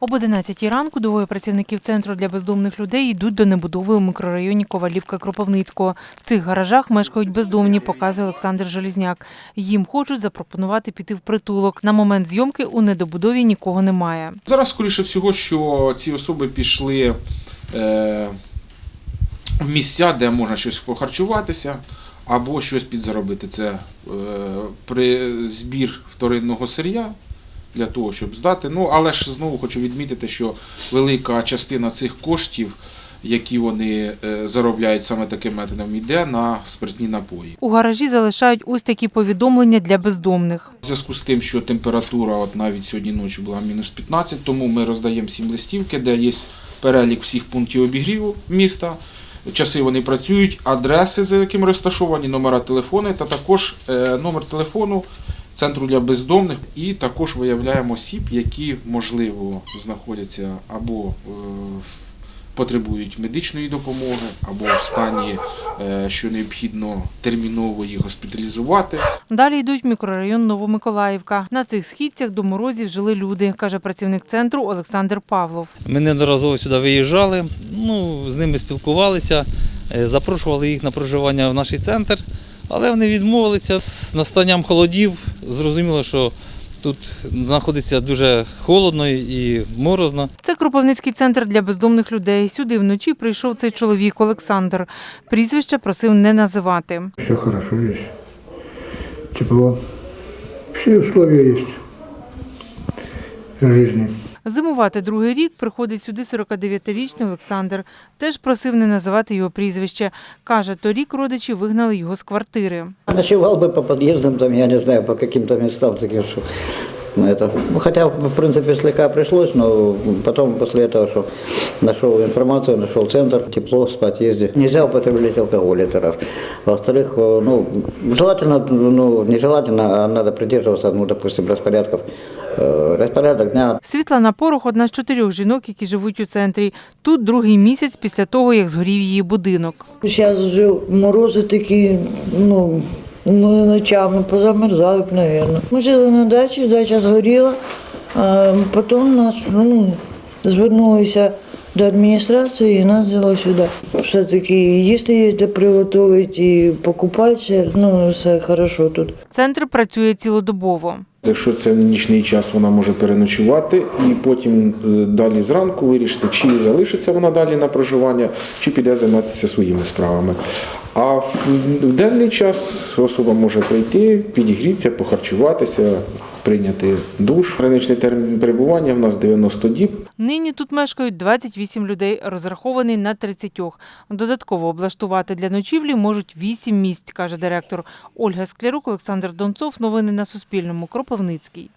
Об 11 ранку двоє працівників центру для бездомних людей йдуть до небудови у мікрорайоні Ковалівка Кропивницького. В цих гаражах мешкають бездомні, показує Олександр Желізняк. Їм хочуть запропонувати піти в притулок. На момент зйомки у недобудові нікого немає. Зараз, скоріше всього, що ці особи пішли е, в місця, де можна щось похарчуватися або щось підзаробити. Це е, при збір вторинного сир'я для того, щоб здати. Ну, але ж знову хочу відмітити, що велика частина цих коштів, які вони е, заробляють саме таким методом, йде на спиртні напої. У гаражі залишають ось такі повідомлення для бездомних. В зв'язку з тим, що температура от навіть сьогодні ночі була мінус 15, тому ми роздаємо всім листівки, де є перелік всіх пунктів обігріву міста. Часи вони працюють, адреси, за якими розташовані, номера телефону та також е, номер телефону центру для бездомних. І також виявляємо осіб, які можливо знаходяться або е, потребують медичної допомоги, або в стані, е, що необхідно терміново їх госпіталізувати. Далі йдуть в мікрорайон Новомиколаївка. На цих східцях до морозів жили люди, каже працівник центру Олександр Павлов. Ми неодноразово сюди виїжджали, ну, з ними спілкувалися, е, запрошували їх на проживання в наш центр, але вони відмовилися з настанням холодів. Зрозуміло, що тут знаходиться дуже холодно і морозно. Це Кропивницький центр для бездомних людей. Сюди вночі прийшов цей чоловік Олександр. Прізвище просив не називати. Все добре, є. Тепло. Все условия є в жизни. Зимувати другий рік приходить сюди 49-річний Олександр. Теж просив не називати його прізвище. Каже, торік родичі вигнали його з квартири. Ночував би по під'їздам, там, я не знаю, по яким то містам таким, что ну, это. Ну, хотя, в принципе, слегка пришлось, но потом, после этого, что нашел информацию, нашел центр, тепло в подъезде. Нельзя употреблять алкоголь, это раз. Во-вторых, э, ну, желательно, ну, нежелательно, а надо придерживаться, ну, допустим, распорядков, э, распорядок дня, Світлана Порох – одна з чотирьох жінок, які живуть у центрі. Тут другий місяць після того, як згорів її будинок. Зараз вже морози такі, ну, ну ночами позамерзали б, мабуть. Ми жили на дачі, дача згоріла, а потім нас ну, звернулися до адміністрації і нас взяли сюди. Все-таки їсти де приготувати і покупатися, ну все хорошо тут. Центр працює цілодобово. Якщо це нічний час, вона може переночувати і потім е, далі зранку вирішити, чи залишиться вона далі на проживання, чи піде займатися своїми справами. А в денний час особа може прийти, підігрітися, похарчуватися, прийняти душ. Граничний термін перебування в нас 90 діб. Нині тут мешкають 28 людей, розрахований на 30. Додатково облаштувати для ночівлі можуть 8 місць, каже директор. Ольга Склярук, Олександр Донцов. Новини на Суспільному. Кропивницький.